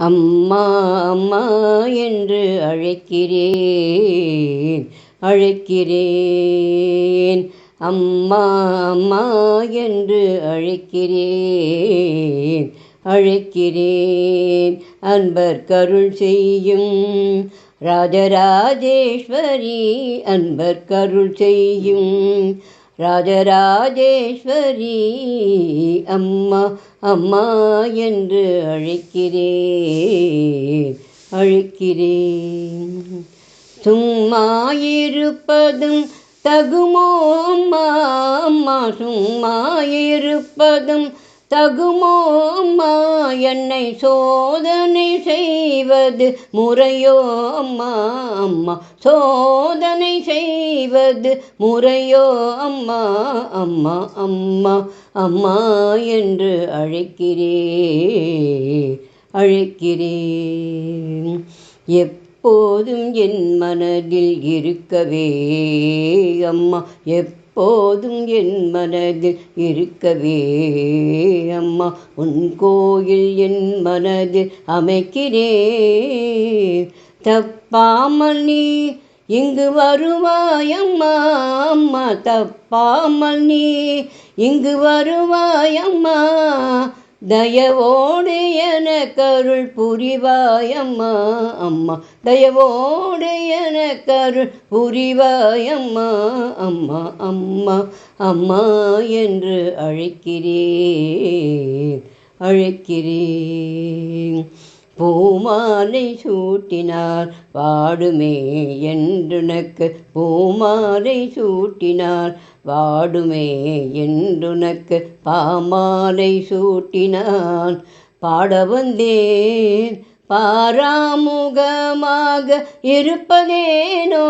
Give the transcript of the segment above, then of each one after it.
அம்மா அம்மா என்று அழைக்கிறேன் அழைக்கிறேன். அம்மா அம்மா என்று அழைக்கிறேன் அழைக்கிறேன். அன்பர் கருள் செய்யும் ராஜராஜேஸ்வரி அன்பர் கருள் செய்யும் ராஜராஜேஸ்வரி அம்மா அம்மா என்று அழைக்கிறேன் அழைக்கிறேன் சும்மா இருப்பதும் தகுமோ அம்மா அம்மா சும்மா தகுமோ அம்மா என்னை சோதனை செய்வது முறையோ அம்மா அம்மா சோதனை செய்வது முறையோ அம்மா அம்மா அம்மா அம்மா என்று அழைக்கிறேன் அழைக்கிறேன். எப்போதும் என் மனதில் இருக்கவே அம்மா எப் போதும் என் மனதில் இருக்கவே அம்மா. உன் கோயில் என் மனதில் அமைக்கிறே. தப்பாமல் நீ இங்கு வருவாயம்மா அம்மா. தப்பாமல் நீ இங்கு வருவாயம்மா தயவோடு என கருள் புரிவாயம்மா அம்மா. தயவோடு என கருள் புரிவாயம்மா அம்மா அம்மா அம்மா என்று அழைக்கிறேன் அழைக்கிறேன். பூமாலை சூட்டினார் வாடுமே என்றுனக்கு பூமாலை சூட்டினார் வாடுமே என்றுனக்கு பாமாலை சூட்டினான். பாட வந்தேன் பாராமுகமாக இருப்பதேனோ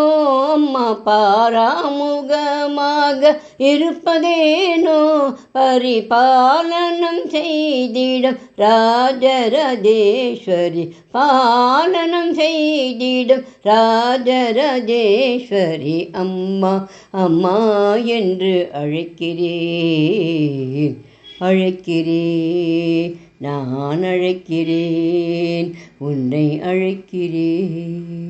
பாராமுகமாக இருப்பதேனோ? பரிபாலனம் செய்திடும் ராஜரதேஸ்வரி பாலனம் செய்திடும் ராஜரதேஸ்வரி அம்மா அம்மா என்று அழைக்கிறேன். அழைக்கிறேன். நான் அழைக்கிறேன். உன்னை அழைக்கிறேன்.